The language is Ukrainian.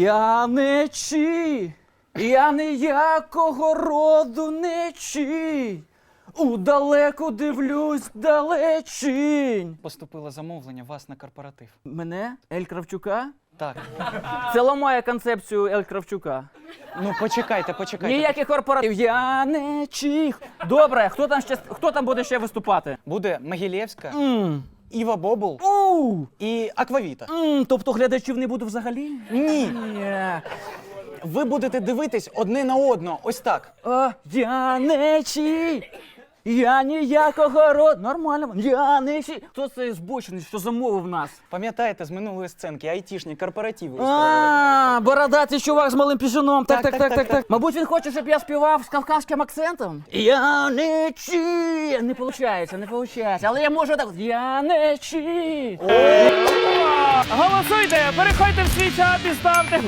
Я не чий, я ніякого роду не чий. Удалеку дивлюсь далечінь. Поступило замовлення вас на корпоратив. Мене? Ель Кравчука? Так. Це ламає концепцію Ель Кравчука. Ну почекайте, почекайте. Ніяких корпоративів. Я не чих. Добре, хто там ще хто там буде ще виступати? Буде Могилєвська, М. Іва Бобул Оу! і Аквавіта. М, Тобто глядачів не буде взагалі? Ні. Ні. Ви будете дивитись одне на одного. Ось так. А, я не чий. Я ніякого роду. Нормально. Я не чий. Хто це збочений, що замовив нас? Пам'ятаєте з минулої сценки, айтішні корпоративи устроювали? А, бородатий чувак з малим піжуном. Так, так, Так, так, так. Мабуть, він хоче, щоб я співав з кавказьким акцентом. Я не чий. Не виходить, не виходить. Але я можу так. от, Я не чий. Голосуйте, переходьте в свій чат і ставте